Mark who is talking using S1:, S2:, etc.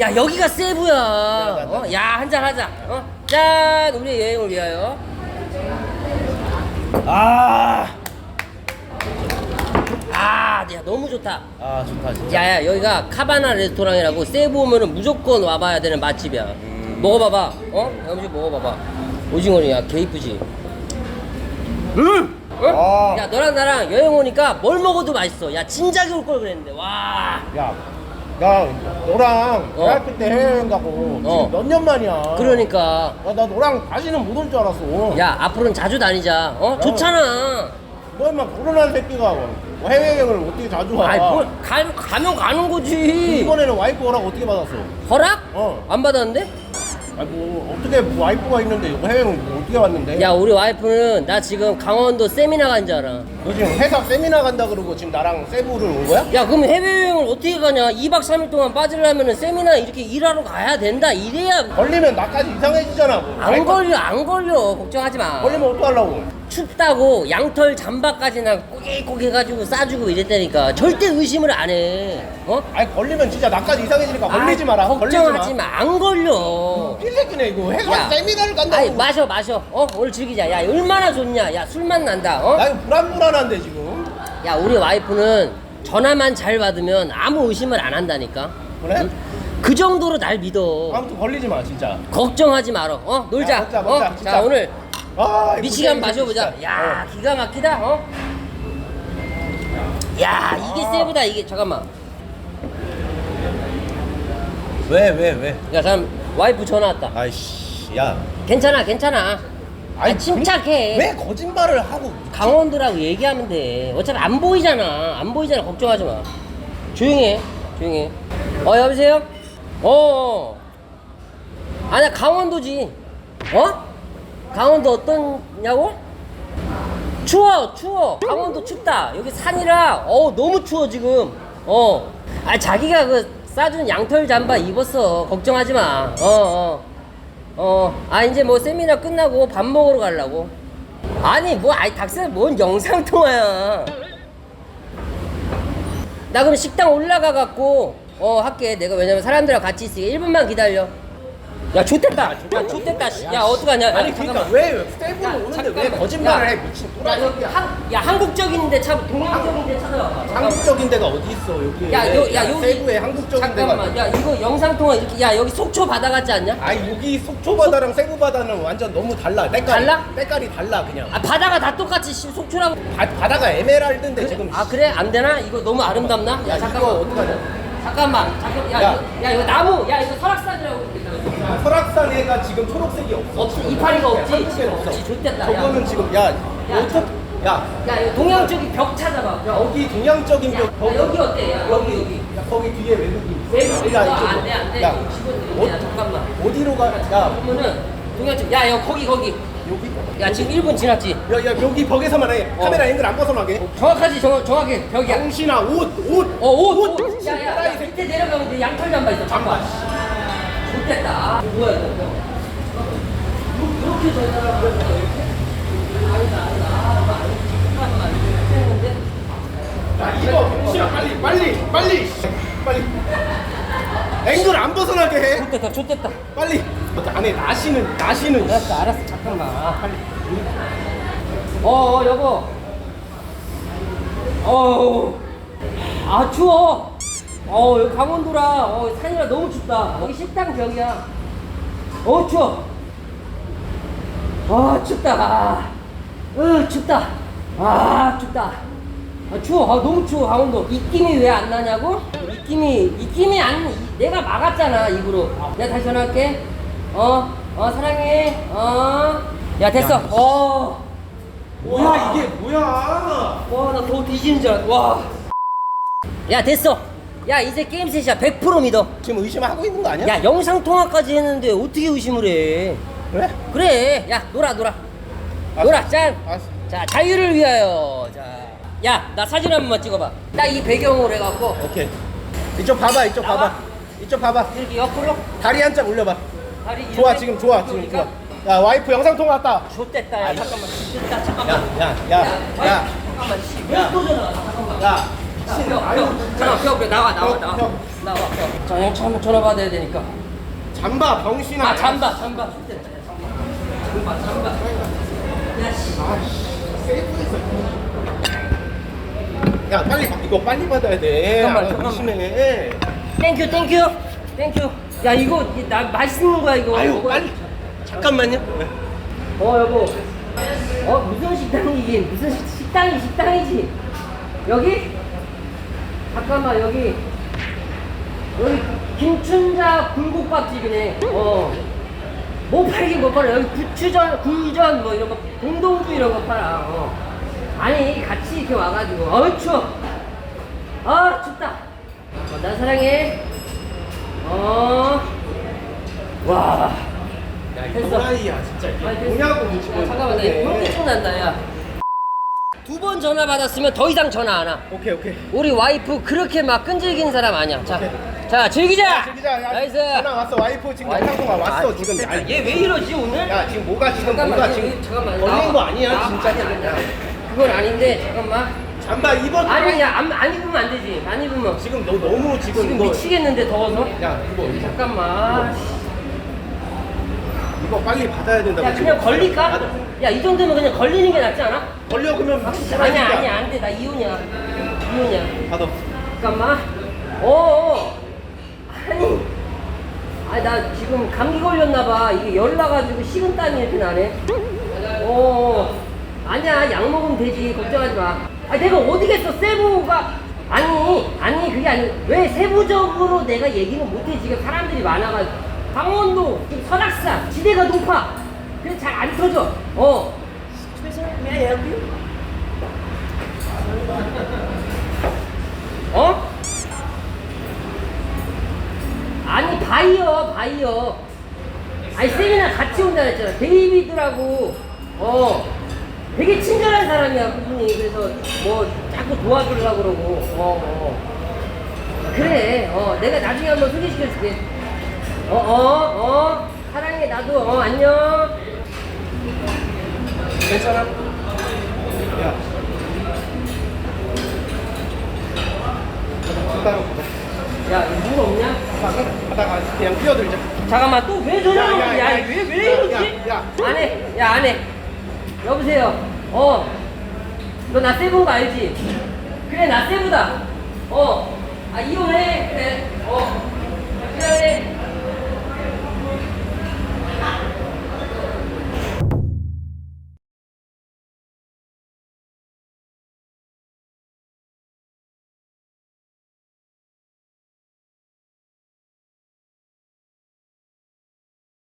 S1: 야 여기가 세부야. 어? 야 한잔 하자. 어? 짠 우리 여행을 위하여.
S2: 아,
S1: 아, 야 너무 좋다.
S2: 아 좋다 진짜.
S1: 야야 여기가 카바나 레스토랑이라고 세부 오면은 무조건 와봐야 되는 맛집이야.
S2: 음.
S1: 먹어봐봐. 어? 야, 음식 먹어봐봐. 오징어는 야개 이쁘지.
S2: 음.
S1: 어?
S2: 아.
S1: 야 너랑 나랑 여행 오니까 뭘 먹어도 맛있어. 야 진작에 올 걸 그랬는데 와.
S2: 야, 야, 너랑
S1: 어.
S2: 대학교 때 해외여행 가고
S1: 어.
S2: 지금 몇 년 만이야.
S1: 그러니까
S2: 야, 나 너랑 다시는 못 올 줄 알았어.
S1: 야 앞으로는 자주 다니자. 어? 좋잖아.
S2: 너 인마 코로나 새끼가 뭐 해외여행을 어떻게 자주 와?
S1: 아이 뭐 가, 가면 가는 거지.
S2: 이번에는 와이프 허락 어떻게 받았어?
S1: 허락?
S2: 어.
S1: 안 받았는데?
S2: 아니 뭐 어떻게 뭐 와이프가 있는데 이거 해외여행 뭐 어떻게 왔는데?
S1: 야 우리 와이프는 나 지금 강원도 세미나 간 줄 알아.
S2: 너 지금 회사 세미나 간다 그러고 지금 나랑 세부를 온 거야?
S1: 야 그럼 해외여행을 어떻게 가냐 2박 3일 동안 빠지려면 세미나 이렇게 일하러 가야 된다 이래야
S2: 걸리면 나까지 이상해지잖아. 뭐.
S1: 안
S2: 와이프
S1: 걸려 안 걸려 걱정하지 마
S2: 걸리면 어떡하려고?
S1: 춥다고 양털 잠바까지나 꼬깃꼬깃 해가지고 싸주고 이랬다니까 절대 의심을 안 해 어?
S2: 아니 걸리면 진짜 나까지 이상해지니까 걸리지
S1: 아,
S2: 마라.
S1: 걱정하지
S2: 마.
S1: 마 안 걸려
S2: 필새끼네 이거
S1: 야.
S2: 세미나를 간다고.
S1: 아이 마셔 마셔 어 오늘 즐기자 야 얼마나 좋냐 야 술만 난다 어?
S2: 나 이거 불안불안한데 지금.
S1: 야 우리 와이프는 전화만 잘 받으면 아무 의심을 안 한다니까
S2: 그래?
S1: 응? 그 정도로 날 믿어
S2: 아무튼 걸리지 마 진짜.
S1: 걱정하지 말어 어 놀자
S2: 야, 먹자, 먹자,
S1: 어?
S2: 진짜.
S1: 자 오늘
S2: 아, 이거
S1: 미치게 한번
S2: 진짜,
S1: 마셔보자. 야 기가 막히다 어? 야 이게
S2: 아.
S1: 세보다 이게. 잠깐만.
S2: 어. 왜, 왜, 왜?
S1: 야 잠 와이프 전화 왔다.
S2: 아이씨, 야.
S1: 괜찮아 괜찮아.
S2: 아니,
S1: 아, 침착해.
S2: 왜 거짓말을 하고?
S1: 강원도라고 얘기하면 돼. 어차피 안 보이잖아. 안 보이잖아. 걱정하지 마. 조용해. 조용해. 어 여보세요? 어 아니야 강원도지. 어 강원도 어떠냐고? 추워 추워. 강원도 춥다. 여기 산이라 어 너무 추워 지금. 어아 자기가 그 싸준 양털 잠바 입었어. 걱정하지 마어 어. 어, 아 이제 뭐 세미나 끝나고 밥 먹으러 가려고. 아니 뭐 아이 닥스 뭔 영상 통화야. 나 그럼 식당 올라가 갖고 어 할게. 내가 왜냐면 사람들이랑 같이 있으니까 1분만 기다려. 야 좋댔다. 야 좋댔다. 씨. 야 어떡하냐. 야,
S2: 아니, 그러니까
S1: 잠깐만.
S2: 왜
S1: 야,
S2: 오는데 왜
S1: 잠깐만.
S2: 거짓말을
S1: 야,
S2: 해? 미친
S1: 야
S2: 또라이
S1: 여기
S2: 새끼야.
S1: 한, 야 한국적인데 참 동양적인데 찾아와봐. 잠깐만.
S2: 한국적인 데가 어디 있어, 여기.
S1: 야, 요, 야, 여기.
S2: 세부에 한국적인
S1: 잠깐만.
S2: 데가.
S1: 야, 이거 영상통화 이렇게. 야, 여기 속초 바다 같지 않냐?
S2: 아, 여기 속초 바다랑 세부 바다는 완전 너무 달라. 때깔이.
S1: 달라?
S2: 때깔이 달라, 그냥.
S1: 아, 바다가 다 똑같이 씨, 속초라고.
S2: 바, 바다가 에메랄드인데 지금.
S1: 아, 그래? 안 되나? 이거 너무 아름답나? 야,
S2: 야,
S1: 잠깐만.
S2: 이거 어떡하냐?
S1: 잠깐만. 잠깐. 야,
S2: 야.
S1: 이거, 야, 이거 나무. 야, 이거 설악산이라고.
S2: 야, 설악산에가 지금 초록색이 없어.
S1: 없지. 이파리가 없지.
S2: 없어.
S1: 없지. 좋댔다. 야.
S2: 저거는 지금, 야, 어떡, 야,
S1: 야, 이거 동양 쪽이 벽 찾아봐. 야,
S2: 여기 동양적인
S1: 야,
S2: 벽,
S1: 야, 여기 어때? 야, 여기, 여기.
S2: 야, 거기 뒤에 외국인.
S1: 외국
S2: 야,
S1: 아,
S2: 이쪽으로.
S1: 안 돼, 안 돼.
S2: 야,
S1: 이거 집어넣어. 야,
S2: 어,
S1: 잠깐만.
S2: 어디로 가? 야,
S1: 보면은 동양 쪽. 야, 야, 거기, 거기.
S2: 여기.
S1: 야, 지금 1분 지났지?
S2: 야, 야, 여기 벽에서만 해.
S1: 어.
S2: 카메라 앵글 안 벗어나게.
S1: 정확하지, 정, 정확해. 벽이야.
S2: 당신아, 옷, 옷.
S1: 어, 옷, 옷.
S2: 옷.
S1: 야, 야, 야, 밑에 내려가면 돼. 양털 잠바 있어. 잠바. 좋겠다. 아, 뭐야, 이거. 이렇게 전화를 하면 이렇게? 아니다, 아니다. 아, 잠깐만. 했는데?
S2: 야, 이거 당신아, 빨리, 빨리, 빨리, 빨리. 앵글 안 벗어나게 해.
S1: 좋겠다, 좋겠다.
S2: 빨리. 안에 나시는, 나시는.
S1: 알았어, 알았어. 잠깐만. 빨리. 어, 어, 여보. 어우. 아, 추워. 어, 여기 강원도라. 어, 산이라 너무 춥다. 여기 식당 벽이야. 어, 추워. 아, 춥다. 으, 춥다. 아, 춥다. 아, 추워. 아, 너무 추워, 강원도. 입김이 왜 안 나냐고? 입김이, 입김이 안, 이- 내가 막았잖아, 입으로. 내가 다시 전화할게. 어, 어, 사랑해. 어. 야, 됐어. 어.
S2: 뭐야, 이게 뭐야.
S1: 와, 나 더 뒤지는 줄 알았어. 와. 야, 됐어. 야, 이제 게임 셋이야. 100% 믿어.
S2: 지금 의심하고 있는 거 아니야?
S1: 야, 영상 통화까지 했는데 어떻게 의심을 해?
S2: 그래?
S1: 그래. 야, 놀아, 놀아.
S2: 알았어.
S1: 놀아, 짠.
S2: 알았어.
S1: 자, 자유를 위하여. 자. 야, 나 사진 한 번만 찍어봐. 딱이 배경으로 해갖고.
S2: 오케이. 이쪽 봐봐, 이쪽
S1: 나와.
S2: 봐봐. 이쪽 봐봐.
S1: 이렇게 옆으로.
S2: 다리 한 짝 올려봐.
S1: 다리
S2: 좋아,
S1: 이렇게
S2: 지금 좋아, 지금 좋아. 야, 와이프 영상 통화 왔다.
S1: 좋댔다, 야. 잠깐만. 좋댔다,
S2: 야,
S1: 잠깐만.
S2: 야, 야, 야,
S1: 잠깐만. 씨,
S2: 야.
S1: 왜또 전화? 잠깐만.
S2: 야, 아유,
S1: 잠깐 펴 그래 나와 나와
S2: 펴,
S1: 나와
S2: 펴.
S1: 나와 펴. 자 형, 한번 전화 받아야 되니까
S2: 잠바 병신아.
S1: 아 잠바 잠바 잠바 잠바 야씨
S2: 세이브했어. 야 빨리 가- 이거 빨리 받아야 돼.
S1: 잠깐만,
S2: 아,
S1: 잠깐만.
S2: 조심해.
S1: 땡큐 땡큐 땡큐 야 이거 이- 나 맛있는 거야 이거.
S2: 아유
S1: 먹어야-
S2: 빨리. 잠깐만요.
S1: 어 여보. 어 무슨 식당이긴 무슨 식- 식당이 식당이지? 여기? 잠깐만 여기. 여기 김춘자 굴국밥집이네. 어뭐 팔긴 못 팔아? 여기 부추전 굴전 뭐 이런 거 동동주 이런 거 팔아. 어. 아니 같이 이렇게 와가지고 어우 추워 아 춥다 어, 나 사랑해 어와
S2: 야
S1: 됐어.
S2: 이도라이야 진짜 이게
S1: 아니, 됐어.
S2: 뭐냐고 지금.
S1: 야, 잠깐만, 나 현기증 난다, 야. 두 번 전화 받았으면 더 이상 전화 안 와.
S2: 오케이 오케이.
S1: 우리 와이프 그렇게 막 끈질긴 사람 아니야. 자. 자, 즐기자!
S2: 즐기자. 야,
S1: 나이스!
S2: 전화 왔어 와이프 지금 통화 왔어 지금. 야,
S1: 얘 왜 이러지, 오늘?
S2: 야 지금 뭐가 지금
S1: 잠깐만,
S2: 뭐가
S1: 얘,
S2: 지금
S1: 얘, 잠깐만.
S2: 걸린
S1: 나와.
S2: 거 아니야
S1: 나-
S2: 진짜.
S1: 아니, 아니, 아니. 그건 아닌데, 잠깐만.
S2: 잠바 입어.
S1: 아니, 야, 안, 안 입으면 안 되지. 안 입으면.
S2: 지금 너 너무 지금
S1: 지금
S2: 이거-
S1: 미치겠는데, 더워서?
S2: 야 이거 이거,
S1: 잠깐만.
S2: 이거 빨리 받아야 된다고.
S1: 야,
S2: 지금.
S1: 그냥 걸릴까?
S2: 받아.
S1: 야, 이 정도면 그냥 걸리는 게 낫지 않아?
S2: 걸려 그러면
S1: 아니야, 아니야, 안 돼. 나 이혼이야. 이혼이야.
S2: 받아.
S1: 잠깐만. 어. 아니. 아니 나 지금 감기 걸렸나 봐. 이게 열 나가지고 식은땀이 이렇게 나네. 어. 아니야 약 먹으면 되지. 걱정하지 마. 아니 내가 어디겠어 세부가. 아니 아니 그게 아니 왜 세부적으로 내가 얘기는 못해? 지금 사람들이 많아가지고. 강원도 지금 설악산 지대가 높아. 그래서 잘 안 터져. 어. 어? 아니 바이어 바이어. 아니 세미나 같이 온다 했잖아. 데이비드라고. 어 되게 친절한 사람이야 그분이 그래서 뭐 자꾸 도와주려고 그러고 어, 어. 그래 어 내가 나중에 한번 소개시켜 줄게 어어어 어, 사랑해 나도 어 안녕
S2: 괜찮아? 야. 받아로
S1: 야 이거 누구 없냐.
S2: 받아가 그냥 뛰어들자.
S1: 잠깐만 또왜 전화
S2: 야, 야,
S1: 오지?
S2: 야,
S1: 야 왜 왜
S2: 야,
S1: 이러지?
S2: 야, 야.
S1: 안 해 야 안 해 여보세요. 어. 너 나 세보고 알지? 그래 나 세보다. 어. 아 이혼해. 그래. 어. 그래.